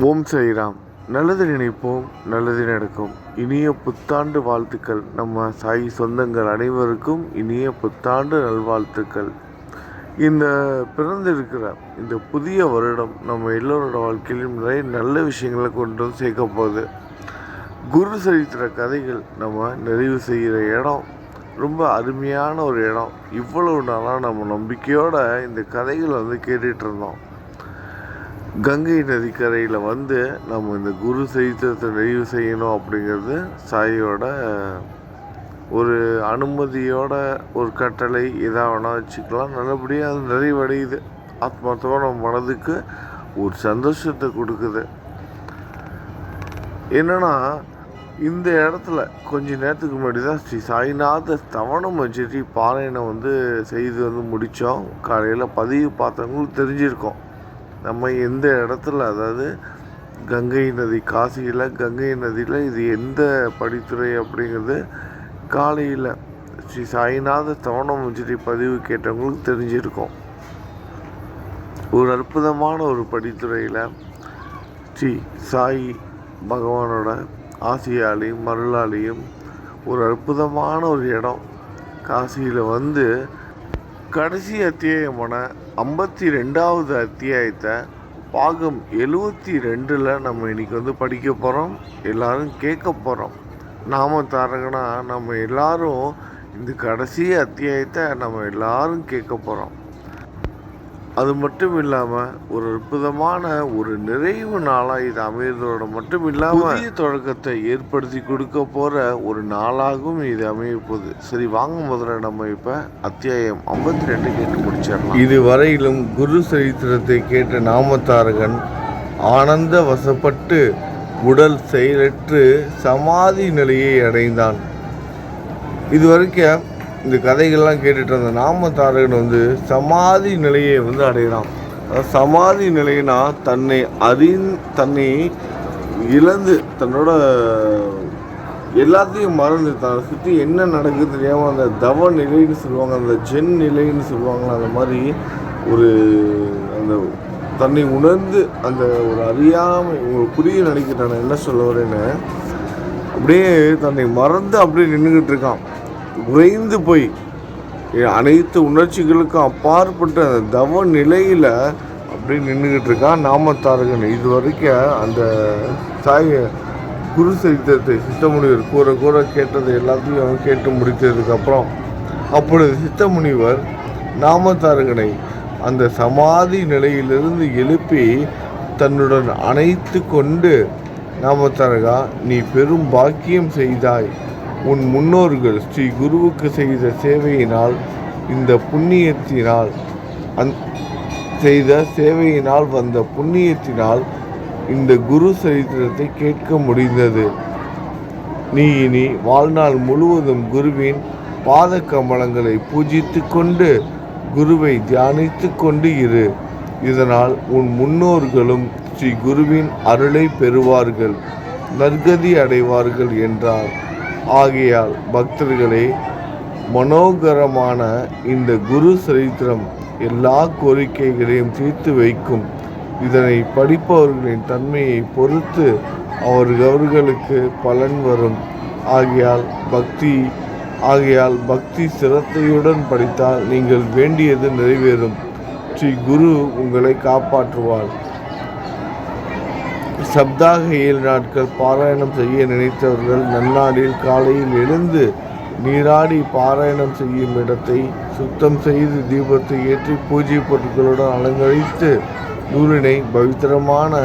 ஓம் சாய்ராம் நல்லது நினைப்போம் நல்லது நடக்கும். இனிய புத்தாண்டு வாழ்த்துக்கள். நம்ம சாய் சொந்தங்கள் அனைவருக்கும் இனிய புத்தாண்டு நல்வாழ்த்துக்கள். இந்த பிறந்திருக்கிற இந்த புதிய வருடம் நம்ம எல்லோரோட வாழ்க்கையிலும் நிறைய நல்ல விஷயங்களை கொண்டு வந்து சேர்க்க போகுது. குரு சரித்திர கதைகள் நம்ம நிறைவு செய்கிற இடம் ரொம்ப அருமையான ஒரு இடம். இவ்வளவு நாளாக நம்ம நம்பிக்கையோடு இந்த கதைகளை வந்து கேட்டுட்ருந்தோம் இருந்தோம். கங்கை நதிக்கரையில் வந்து நம்ம இந்த குரு சரித்திரத்தை நிறைவு செய்யணும் அப்படிங்கிறது சாயோட ஒரு அனுமதியோட ஒரு கட்டளை. இதாக வேணால் வச்சுக்கலாம். நல்லபடியாக அது நிறைவடையுது. ஆத்மார்த்தமாக நம்ம மனதுக்கு ஒரு சந்தோஷத்தை கொடுக்குது. என்னென்னா இந்த இடத்துல கொஞ்ச நேரத்துக்கு முன்னாடி தான் ஸ்ரீ சாய்நாத தவணம் வச்சுட்டு பாராயணம் வந்து செய்து வந்து முடித்தோம் காலையில் பதிவு பார்த்தவங்களுக்கு தெரிஞ்சிருக்கோம். நம்ம எந்த இடத்துல அதாவது கங்கை நதி காசியில் கங்கை நதியில் இது எந்த படித்துறை அப்படிங்கிறது காலையில் ஸ்ரீ சாய்நாத தவணம் மஞ்சரி பதிவு கேட்டவங்களுக்கு தெரிஞ்சிருக்கோம். ஒரு அற்புதமான ஒரு படித்துறையில் ஸ்ரீ சாய் பகவானோட ஆசியாலையும் மருளாலையும் ஒரு அற்புதமான ஒரு இடம் காசியில் வந்து கடைசி அத்தியாயமான ஐம்பத்தி ரெண்டாவது அத்தியாயத்தை பாகம் எழுவத்தி ரெண்டில் நம்ம இன்றைக்கி வந்து படிக்க போகிறோம் எல்லாரும் கேட்க போகிறோம் நாம தாரகனா நம்ம எல்லோரும் இந்த கடைசி அத்தியாயத்தை நம்ம எல்லாரும் கேட்க போகிறோம் அது மட்டும் இல்லாமல் ஒரு அற்புதமான ஒரு நிறைவு நாளாக இது அமையறதோட மட்டும் இல்லாமல் புதிய தொடக்கத்தை ஏற்படுத்தி கொடுக்க போகிற ஒரு நாளாகவும் இது அமைய போகுது. சரி வாங்க முதல்ல நம்ம இப்போ அத்தியாயம் ஐம்பத்தி ரெண்டு கேட்டு முடிச்சிடலாம். இது வரையிலும் குரு சரித்திரத்தை கேட்ட நாமத்தாரகன் ஆனந்த வசப்பட்டு உடல் செயலற்று சமாதி நிலையை அடைந்தான். இது வரைக்கும் இந்த கதைகள்லாம் கேட்டுட்டு இருந்த நாமதாரகன் வந்து சமாதி நிலையை வந்து அடைகிறான். அதாவது சமாதி நிலைனா தன்னை அறிந் தன்னை இழந்து தன்னோட எல்லாத்தையும் மறந்து தன்னை சுற்றி என்ன நடக்குது தெரியாமல் அந்த தவ நிலைன்னு சொல்லுவாங்க அந்த ஜென் நிலைன்னு சொல்லுவாங்களா அந்த மாதிரி ஒரு அந்த தன்னை உணர்ந்து அந்த ஒரு அறியாமை உங்களுக்கு புரிய நினைக்கிறேன் நான் என்ன சொல்ல வரேன்னு அப்படியே தன்னை மறந்து அப்படியே நின்றுக்கிட்டு இருக்கான். உறைந்து போய். அனைத்து உணர்ச்சிகளுக்கும் அப்பாற்பட்ட அந்த தவ நிலையில் அப்படியே நின்றுக்கிட்டு இருக்கான் நாமத்தாரகன். இது வரைக்கும் அந்த சாய குரு சரித்திரத்தை சித்தமுனிவர் கூற கூற கேட்டதை எல்லாத்தையும் அவன் கேட்டு முடித்ததுக்கப்புறம் அப்பொழுது சித்தமுனிவர் நாமத்தாரகனை அந்த சமாதி நிலையிலிருந்து எழுப்பி தன்னுடன் அணைத்து கொண்டு நாமத்தாரகா நீ பெரும் பாக்கியம் செய்தாய். உன் முன்னோர்கள் ஸ்ரீ குருவுக்கு செய்த சேவையினால் இந்த புண்ணியத்தினால் அந் செய்த சேவையினால் வந்த புண்ணியத்தினால் இந்த குரு சரித்திரத்தை கேட்க முடிந்தது. நீ இனி வாழ்நாள் முழுவதும் குருவின் பாத கமலங்களை பூஜித்து கொண்டு குருவை தியானித்து கொண்டு இரு. இதனால் உன் முன்னோர்களும் ஸ்ரீ குருவின் அருளை பெறுவார்கள். நற்கதி அடைவார்கள் என்றார். ஆகையால் பக்தர்களே மனோகரமான இந்த குரு சரித்திரம் எல்லா கோரிக்கைகளையும் தீர்த்து வைக்கும். இதனை படிப்பவர்களின் தன்மையை பொறுத்து அவர்களுக்கு பலன் வரும். ஆகையால் பக்தி ஆகையால் பக்தி சிரத்தையுடன் படித்தால் நீங்கள் வேண்டியது நிறைவேறும். ஸ்ரீ குரு உங்களை காப்பாற்றுவார். சப்தாக ஏழு நாட்கள் பாராயணம் செய்ய நினைத்தவர்கள் நன்னாளில் காலையில் எழுந்து நீராடி பாராயணம் செய்யும் இடத்தை சுத்தம் செய்து தீபத்தை ஏற்றி பூஜை பொருட்களுடன் அலங்கரித்து நூலினை பவித்திரமான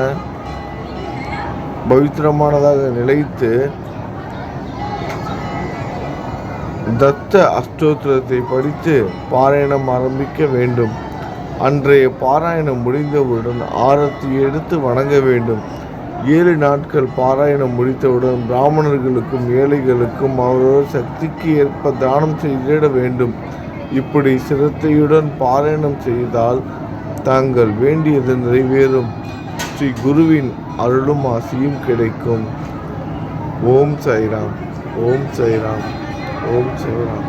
பவித்திரமானதாக நிலைத்து தத்த அஷ்டோத்திரத்தை படித்து பாராயணம் ஆரம்பிக்க வேண்டும். அன்றைய பாராயணம் முடிந்தவுடன் ஆரத்தி எடுத்து வணங்க வேண்டும். ஏழு நாட்கள் பாராயணம் முடித்தவுடன் பிராமணர்களுக்கும் ஏழைகளுக்கும் அவரவர் சக்திக்கு ஏற்ப தானம் செய்திட வேண்டும். இப்படி சிரத்தையுடன் பாராயணம் செய்தால் தாங்கள் வேண்டியது நிறைவேறும். ஸ்ரீ குருவின் அருளும் ஆசியும் கிடைக்கும். ஓம் சைராம் ஓம் சைராம் ஓம் சைராம்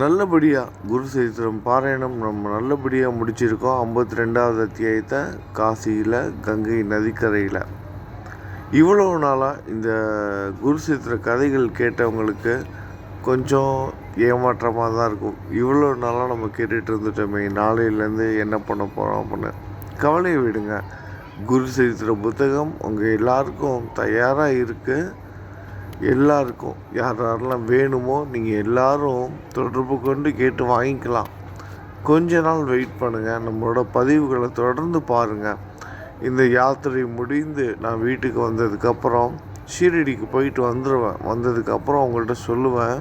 நல்லபடியாக குரு சரித்திரம் பாராயணம் நம்ம நல்லபடியாக முடிச்சிருக்கோம். ஐம்பத்தி ரெண்டாவது அத்தியாயத்தை காசியில் கங்கை நதிக்கரையில். இவ்வளோ நாளாக இந்த குரு சரித்திர கதைகள் கேட்டவங்களுக்கு கொஞ்சம் ஏமாற்றமாக தான் இருக்கும். இவ்வளோ நாளாக நம்ம கேட்டுட்டு இருந்துட்டோமே நாளையிலேருந்து என்ன பண்ண போகிறோம் அப்படின்னு. கவலையை விடுங்க. குரு சரித்திர புத்தகம் உங்கள் எல்லாருக்கும் தயாராக இருக்குது எல்லாருக்கும் யார் யாரெல்லாம் வேணுமோ நீங்கள் எல்லாரும் தொடர்பு கொண்டு கேட்டு வாங்கிக்கலாம். கொஞ்ச நாள் வெயிட் பண்ணுங்கள் நம்மளோட பதிவுகளை தொடர்ந்து பாருங்கள் இந்த யாத்திரை முடிந்து நான் வீட்டுக்கு வந்ததுக்கப்புறம் ஷீரடிக்கு போயிட்டு வந்துடுவேன் வந்ததுக்கப்புறம் உங்கள்கிட்ட சொல்லுவேன்.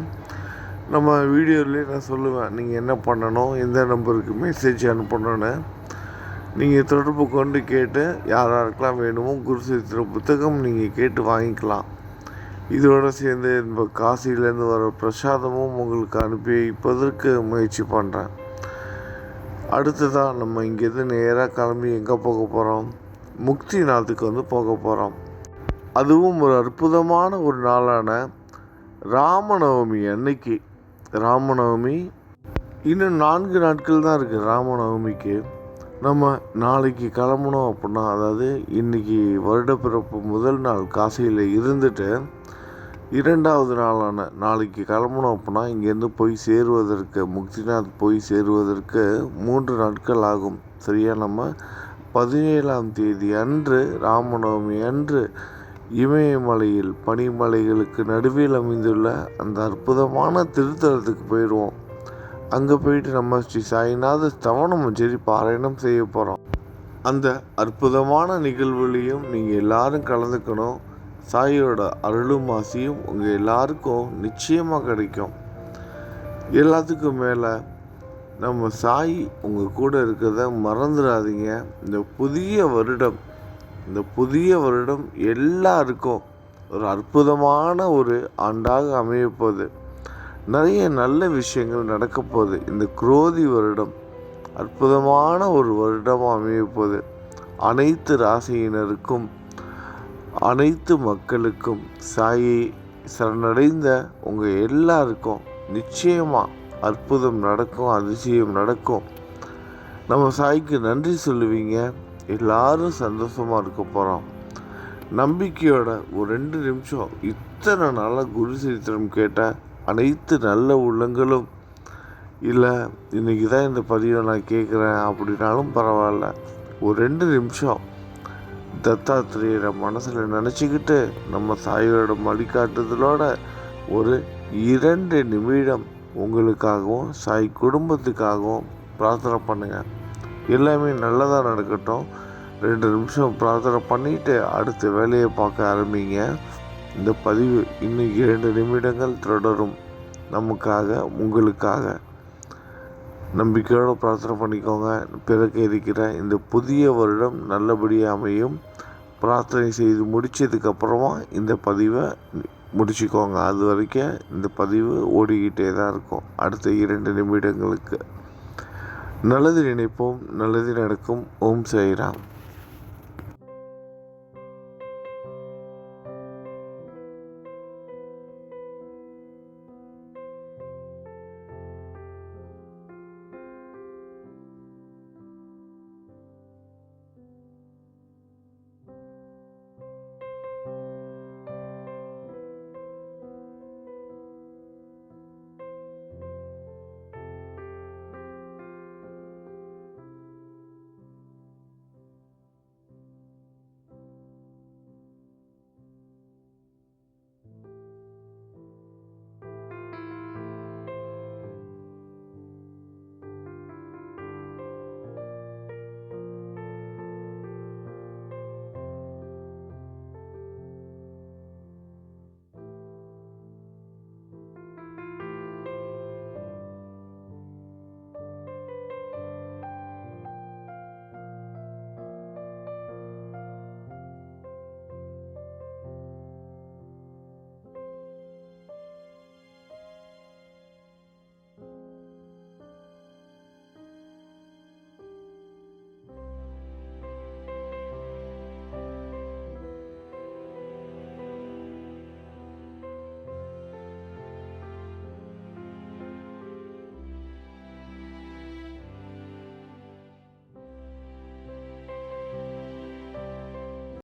நம்ம வீடியோலேயே நான் சொல்லுவேன். நீங்கள் என்ன பண்ணணும்? எந்த நம்பருக்கு மெசேஜ் அனுப்பணும்னு. நீங்கள் தொடர்பு கொண்டு கேட்டு யார் யாருக்கெல்லாம் வேணுமோ குரு சரித்திர புத்தகம் நீங்கள் கேட்டு வாங்கிக்கலாம். இதோடு சேர்ந்து இப்போ காசிலேருந்து வர பிரசாதமும் உங்களுக்கு அனுப்பி வைப்பதற்கு முயற்சி பண்ணுறேன் அடுத்ததாக நம்ம இங்கேருந்து நேராக கிளம்பி எங்கே போக போகிறோம் முக்திநாத்துக்கு வந்து போக போகிறோம் அதுவும் ஒரு அற்புதமான ஒரு நாளான ராமநவமி அன்னைக்கு. ராமநவமி இன்னும் நான்கு நாட்கள் தான் இருக்குது ராமநவமிக்கு. நம்ம நாளைக்கு கிளம்பணும் அப்படின்னா அதாவது இன்றைக்கி வருடப்பிறப்பு முதல் நாள் காசியில் இருந்துட்டு இரண்டாவது நாளான நாளைக்கு கிளம்பணும் அப்படின்னா இங்கேருந்து போய் சேருவதற்கு முக்திநாத் போய் சேருவதற்கு மூன்று நாட்கள் ஆகும். சரியா? நம்ம பதினேழாம் தேதி அன்று ராமநவமி அன்று இமயமலையில் பனிமலைகளுக்கு நடுவில் அமைந்துள்ள அந்த அற்புதமான திருத்தலத்துக்கு போயிடுவோம். அங்கே போயிட்டு நம்ம ஸ்ரீ சாய்நாத ஸ்தவனம் சரி பாராயணம் செய்ய போகிறோம் அந்த அற்புதமான நிகழ்வுலையும் நீங்கள் எல்லாரும் கலந்துக்கணும். சாயோட அருளும் ஆசியும் உங்கள் எல்லாருக்கும் நிச்சயமாக கிடைக்கும். எல்லாத்துக்கும் மேலே நம்ம சாய் உங்கள் கூட இருக்கிறத மறந்துடாதீங்க இந்த புதிய வருடம் இந்த புதிய வருடம் எல்லாருக்கும் ஒரு அற்புதமான ஒரு ஆண்டாக அமையப்போகுது. நிறைய நல்ல விஷயங்கள் நடக்க போகுது இந்த குரோதி வருடம் அற்புதமான ஒரு வருடமாக அமையப்போகுது. அனைத்து ராசியினருக்கும் அனைத்து மக்களுக்கும் சாயை சரணடைந்த உங்கள் எல்லாருக்கும் நிச்சயமாக அற்புதம் நடக்கும் அதிசயம் நடக்கும். நம்ம சாய்க்கு நன்றி சொல்லுவீங்க. எல்லாரும் சந்தோஷமாக இருக்க போகிறோம் நம்பிக்கையோட ஒரு ரெண்டு நிமிஷம் இத்தனை நாளாக குரு சரித்திரம் கேட்ட அனைத்து நல்ல உள்ளங்களும் இல்லை இன்றைக்கி தான் இந்த பதிவை நான் கேட்குறேன் அப்படின்னாலும் பரவாயில்ல. ஒரு ரெண்டு நிமிஷம் தத்தாத்திரேயரை மனசில் நினச்சிக்கிட்டு நம்ம சாயோட மடிக்காட்டுதலோட ஒரு இரண்டு நிமிடம் உங்களுக்காகவும் சாய் குடும்பத்துக்காகவும் பிரார்த்தனை பண்ணுங்கள் எல்லாமே நல்லதாக நடக்கட்டும். ரெண்டு நிமிஷம் பிரார்த்தனை பண்ணிவிட்டு அடுத்த வேலையை பார்க்க ஆரம்பிங்க. இந்த பதிவு இன்னும் இரண்டு நிமிடங்கள் தொடரும். நமக்காக உங்களுக்காக. நம்பிக்கையோடு பிரார்த்தனை பண்ணிக்கோங்க. பிறக்க இருக்கிற இந்த புதிய வருடம் நல்லபடியாக அமையும். பிரார்த்தனை செய்து முடித்ததுக்கப்புறமா இந்த பதிவை முடிச்சுக்கோங்க. அது வரைக்கும் இந்த பதிவு ஓடிக்கிட்டே தான் இருக்கும். அடுத்த இரண்டு நிமிடங்களுக்கு. நல்லது நினைப்போம். நல்லது நடக்கும். ஓம் சாய்ராம்.